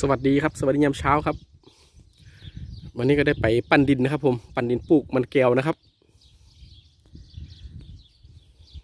สวัสดีครับ สวัสดียามเช้าครับ วันนี้ก็ได้ไปปั้นดินนะครับ ผมปั้นดินปลูกมันแก้วนะครับ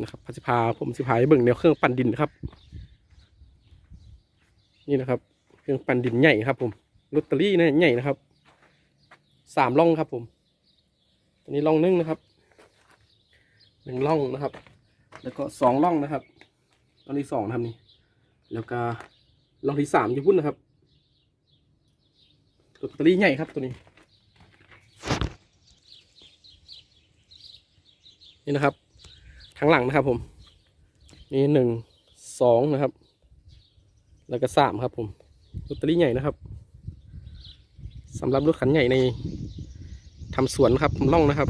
นะครับพาสิพาผมสิพาให้เบิ่งแนวเครื่องปั้นดินนครับ นี่นะครับ เครื่องปั้นดินใหญ่ครับ ผมลอตเตอรี่นะใหญ่นะครับสามล่องครับ ผมอันนี้ล่องหนึงนะครับหนึ่งล่องนะครับ แล้วก็สองล่องนะครับล่องที่สองนะครับนี่แล้วก็ล่องที่สามอยู่พุ่นนะครับ ตเตอรี่ใหญ่ครับตัวนี้ นี่นะครับทางหลังนะครับผม นี่หนึ่งสองนะครับ แล้วก็สามครับผมลอตเตอรี่ใหญ่นะครับสำหรับรถคันใหญ่ในทำสวนครับล่องนะครับ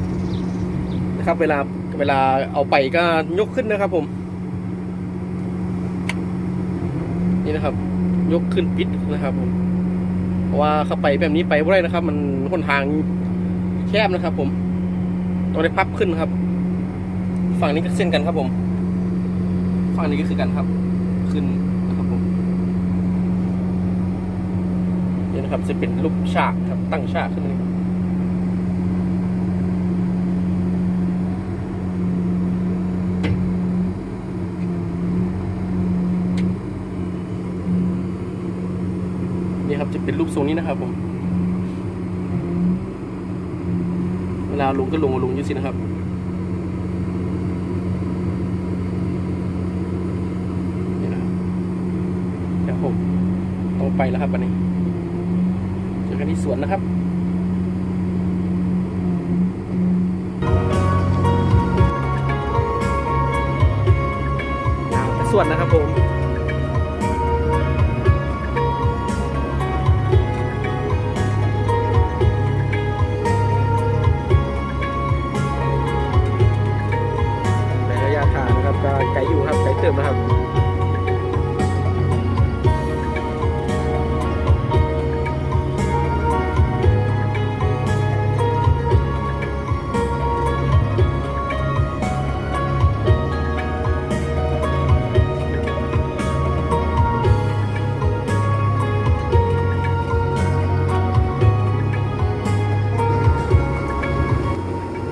นะครับ เวลาเวลาเอาไปก็ยกขึ้นนะครับผม นี่นะครับ ยกขึ้นปิดนะครับผม เพราะว่าเข้าไปแบบนี้ไปไม่ได้นะครับ มันหนทางแคบนะครับ ผมต้องได้พับขึ้นครับ ฝั่งนี้ก็เช่นกันครับผม ฝั่งนี้ก็คือกันครับ ขึ้นนะครับผมนี่นะครับจะเป็นรูปฉากครับตั้งฉากขึ้นนี่ครับจะเป็น รูปทรงนี้นะครับ ผม เวลาลงก็ลงลงยี่สินะครับนี่นะครับครับผมต้องไปแล้วครับวันนี้เจอกันที่สวนนะครับสวนนะครับผม มนะครับ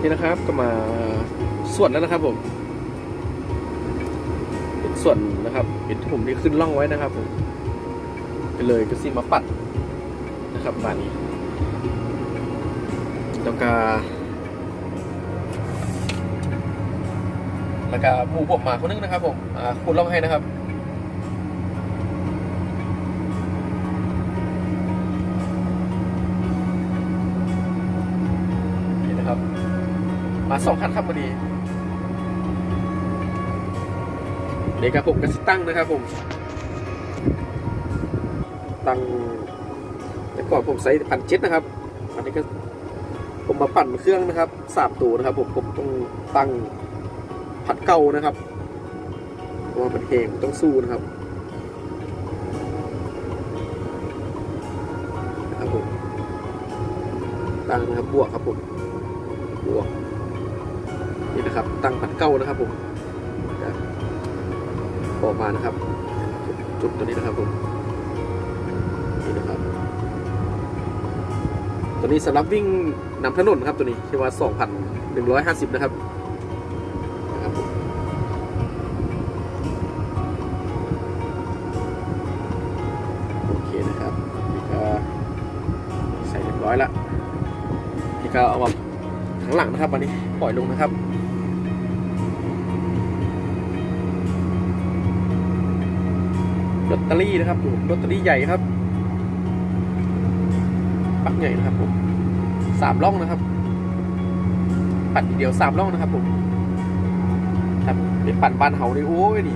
นี่นะครับก็มาส่วนแล้วนะครับผม ส่วนนะครับเป็นที่ผมที่ขึ้นล่องไว้นะครับผมไปเลยก็สิมาปัดนะครับบานนี้แล้วก็แล้วก็หมูผมมาคนนึงนะครับผมอ่าคุณล่องให้นะครับนี่นะครับ มาสองคันครับพอดี เด็กกับผมก็ตั้งนะครับผม ตั้งแต่ก่อนผมใส่พันเจ็ดนะครับ อันนี้ก็ผมมาปั่นเครื่องนะครับสามตัวนะครับ ผมผมต้องตั้งผัดเก่านะครับเพราะว่ามันแห้งต้องสู้นะครับครับผมตั้งนะครับบวกครับผมบวกนี่นะครับ ตั้งผัดเก่านะครับผม ออกมานะครับ จุดตัวนี้นะครับผมนี่นะครับ ตัวนี้สำหรับวิ่งนำถนนครับตัวนี้ชื่อว่า2,150 นะครับนะครับผมโอเคนะครับนี่ก็ใส่เรียบร้อยละนี่ก็เอามาข้างหลังนะครับวันนี้ปล่อยลงนะครับ ลอตเตอรี่นะครับผมลอตเตอรี่ใหญ่ครับ ปักใหญ่นะครับผมสามล่องนะครับ ปัดเดี๋ยวสามล่องนะครับผมครับเป็นปั่นบานเฮาเลยโอ้ยดิ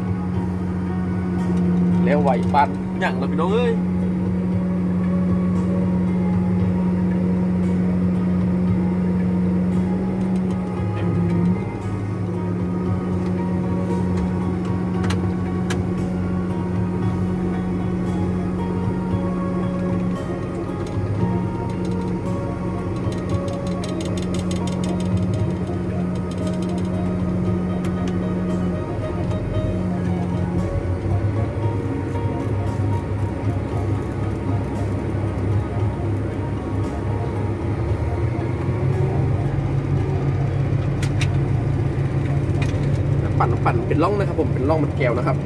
แล้วไหวปันอย่างเราพี่น้องเอ้ย ฝันเป็นร่องนะครับ ผมเป็นร่องมันแก้วนะครับ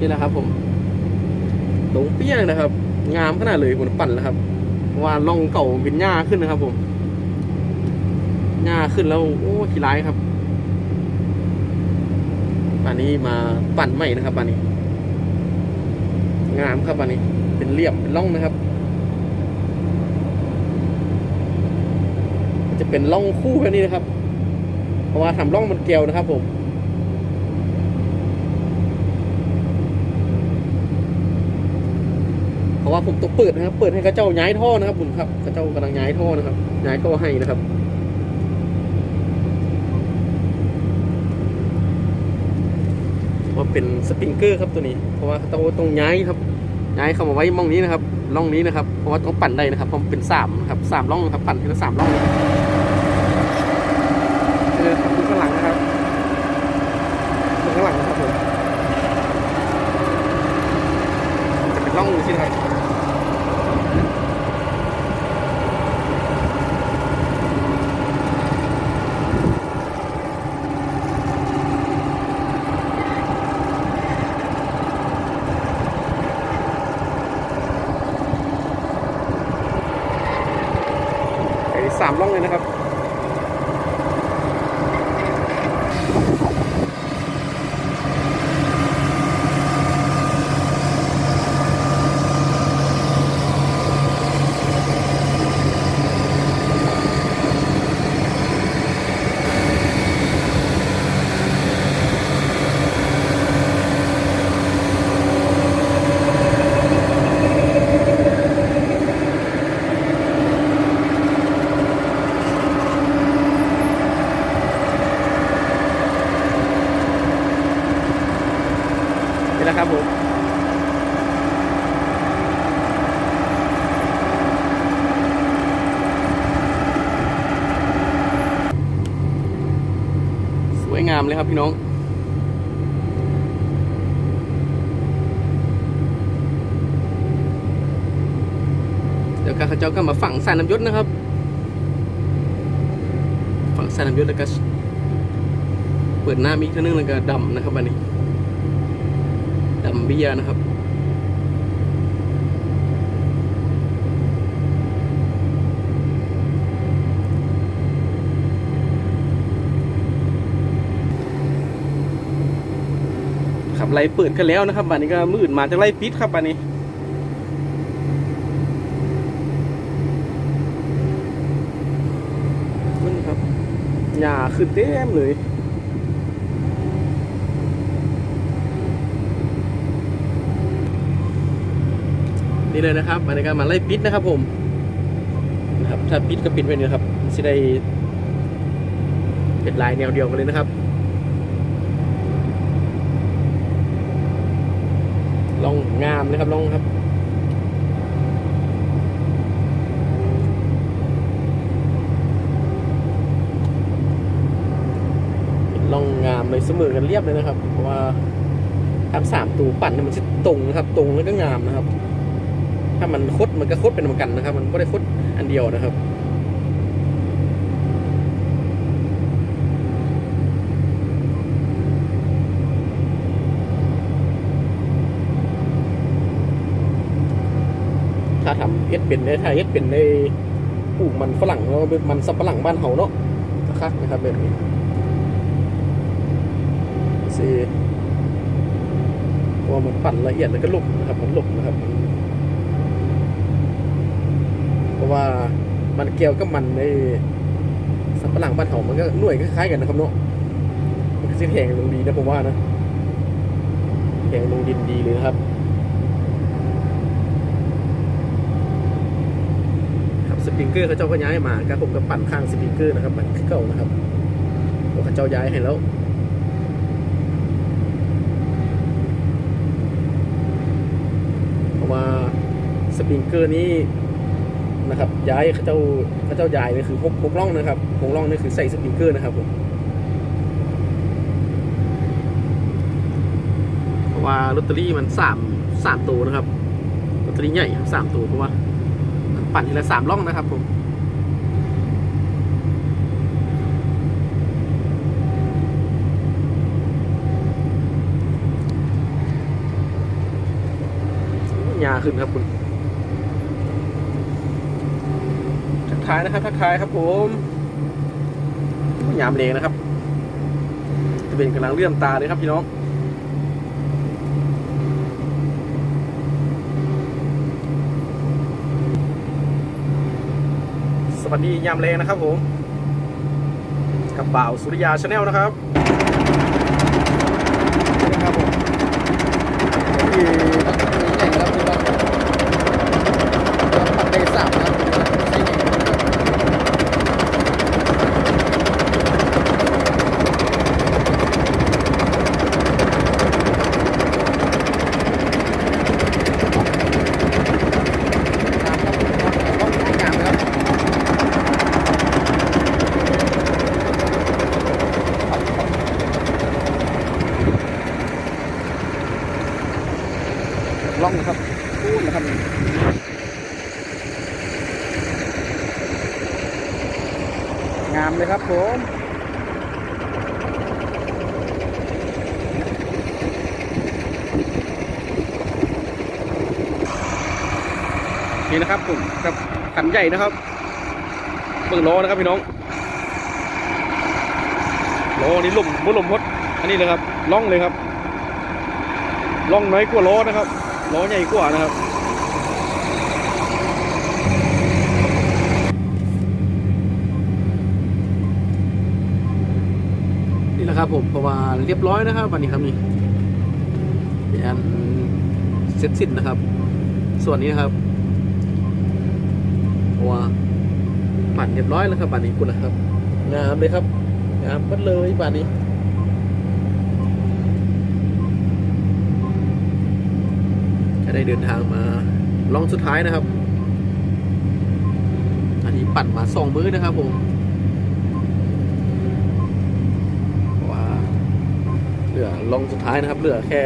นี่แหละครับผมตรงเปี้ยเลยนะครับ งามขนาดเลยผมปั่นแล้วครับว่าร่องเก่าเป็นหญ้าขึ้นนะครับ ผมหญ้าขึ้นแล้วโอ้ขี้ร้ายครับ ป่านนี้มาปั่นใหม่นะครับป่านนี้ งามครับป่านนี้ เป็นเรียบเป็นร่องนะครับ จะเป็นร่องคู่แค่นี้นะครับ เพราะว่าทำร่องมันเกลียวนะครับ ผมเพราะว่าผมต้องเปิดนะครับ เปิดให้เข้าเจ้าย้ายท่อนะครับคุณครับเข้าเจ้ากำลังย้ายท่อนะครับ ย้ายท่อให้นะครับ ว่าเป็นสปริงเกอร์ครับตัวนี้ เพราะว่าต้องต้องย้ายครับย้ายเข้ามาไว้ม่องนี้นะครับร่องนี้นะครับ เพราะว่าต้องปั่นได้นะครับเพราะเป็นสามครับสามร่องครับปั่นทีละสามร่องเออดูข้างหลังนะครับดูข้างหลังนะครับผมจะเป็นร่องนี้นะครับ ไอ้สามร่องเลยนะครับ นี่แหละครับผม สวยงามเลยครับพี่น้อง เดี๋ยวข้าเจ้าก็มาฝังสายน้ำยศนะครับ ฝังสายน้ำยศแล้วก็เปิดหน้ามีกเท่านึงแล้วก็ดำนะครับอันนี้ดำเบียนะครับ ครับไล่เปิดกันแล้วนะครับบันนี้ก็มืดมาจากไล่ปิดครับบันนี้มึงครับหญ้าขึ้นเต็มเลยนี่เลยนะครับอันนี้ก็มาไล่ปิดนะครับผมนะครับถ้าปิดก็ปิดไว้นี่นะครับจะได้เป็นลายแนวเดียวกันเลยนะครับ ลองงามนะครับลองครับลองงามเลยเสมอกันเรียบเลยนะครับ เพราะว่าทั้งสามตูปั่นมันจะตรงนะครับ ตรงแล้วก็งามนะครับ ถ้ามันคดมันก็คดเป็นเหมือนกันนะครับ มันไม่ได้คดอันเดียวนะครับ ถ้าทำ เอสเป็นในถ้าเอสเป็นในปลูกมันฝรั่งเป็นมันสับปะหลังบ้านเฮาเนาะคักนะครับแบบนี้สิว่ามันปั่นละเอียดแล้วก็ลุกนะครับมันลุกนะครับเพราะว่ามันเกี่ยวกับมันในสับปะหลังบ้านเฮามันก็หน่วยคล้ายๆกันนะครับเนาะมันก็จะแข็งลงดีนะผมว่านะแข็งลงดินดีเลยนะครับ ครับส ปริงเกอร์เขาเจ้าก็ย้ายมาครับผมก็ปั่นข้างสปริงเกอร์นะครับปั่นเก่านะครับเพราะเขาเจ้าย้ายให้แล้วเพราะว่าสปริงเกอร์นี้นะครับย้ายเขาเจ้าเขาเจ้าย้ายนี่คือพกพกล่องนะครับพกล่องนี่คือใส่สปริงเกอร์นะครับผมเพราะว่าลอตเตอรี่มันสามสามตัวนะครับลอตเตอรี่ใหญ่สามตัวเพราะว่า ปั่นทีละสามล่องนะครับผมยาขึ้นครับคุณทักทายนะครับทักทายครับผมยามเลงนะครับ จะเป็นกำลังเลื่อมตาเลยครับพี่น้อง วัสดียามเลงนะครับผมกับบ่าวสุริยาชาแนลนะครับนี่นะครับผมที่ใหญ่ครับที่ว่าปักได้สามนะครับใช่ใหญ่นะครับ ตามครับต้องให้งามครับล่องนะครับพูดนะครับงามเลยครับผม นี่นะครับผมกับขันใหญ่นะครับเบิ่งล้อนะครับพี่น้องล้อนี่ลุ่มบุลุ่มพดอันนี้เลยครับล่องเลยครับล่องน้อยกว่าล้อนะครับล้อใหญ่กว่านะครับนี่แหละครับผมเพระว่าเรียบร้อยนะครับ วันนี้ครับนี่เป็นอันเสร็จสิ้นนะครับ ส่วนนี้นะครับ เพราะว่าปั่นเรียบร้อยแล้วครับปั่นนี้คุณนะครับ งามเลยครับ งามหมดเลยปั่นนี้จะได้เดินทางมาลองสุดท้ายนะครับ อันนี้ปั่นมาสองมื้อนะครับผมเพราะว่าเหลือลองสุดท้ายนะครับ เหลือแค่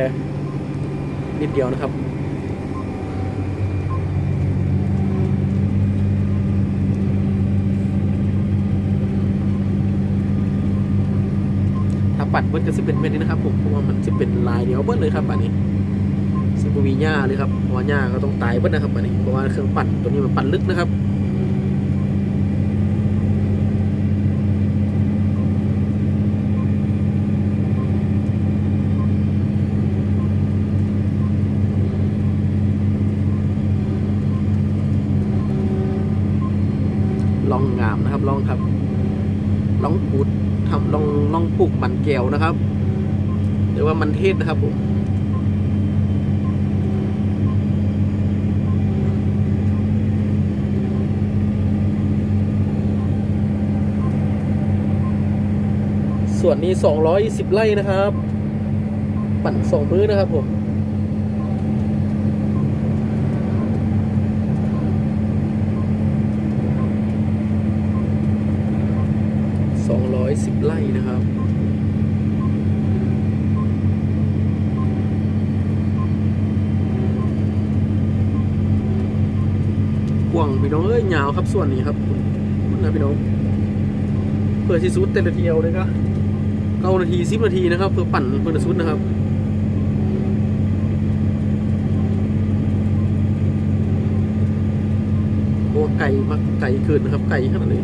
นิดเดียวนะครับ ปัดเบิ้ลก็จะเป็นเม็ดนี้นะครับผมเพราะว่ามันจะเป็นลายเดียวเบิ้ลเลยครับปัดนี้ซิบมีหญ้าเลยครับเพราะว่าหญ้าก็ต้องตายเบิ้ลนะครับปัดนี้เพราะว่าเครื่องปั่นตัวนี้มันปั่นลึกนะครับลองงามนะครับลองครับลองปูดทำลองลองปลูกมัน แก้วนะครับหรือว่ามันเทศนะครับผมส่วนนี้210ไร่นะครับ ปั่นสองมื้อนะครับผม210ไร่นะครับ กว้างพี่น้องเอ้ยยาวครับส่วนนี้ครับคุณนะพี่น้องเพื่อที่สุดเต็มนาทีเอาเลยครับเก้านาทีสิบนาทีนะครับเพื่อปั่นเพื่อสุดนะครับโอ้ไก่มากไก่เกินนะครับไก่ขนาดนี้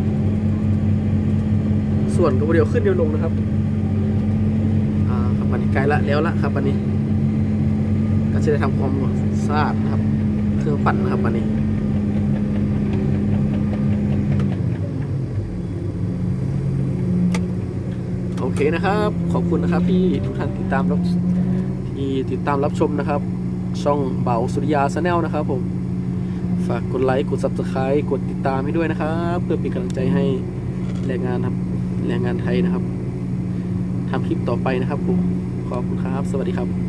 ส่วนก็เดียวขึ้นเดียวลงนะครับอ่าครับวันนี้ไกลละแล้วละครับวันนี้ก็จะได้ทำความสะอาดนะครับ เครื่องปั่นนะครับวันนี้ เคนะครับ ขอบคุณนะครับที่ทุกท่านติดตามรับที่ติดตามรับชมนะครับ ช่องเบาสุริยาชาแนลนะครับผมฝากกดไลค์กด subscribe กดติดตามให้ด้วยนะครับ เพื่อเป็นกำลังใจให้แรงงานครับแรงงานไทยนะครับทำคลิปต่อไปนะครับผมขอบคุณครับ สวัสดีครับ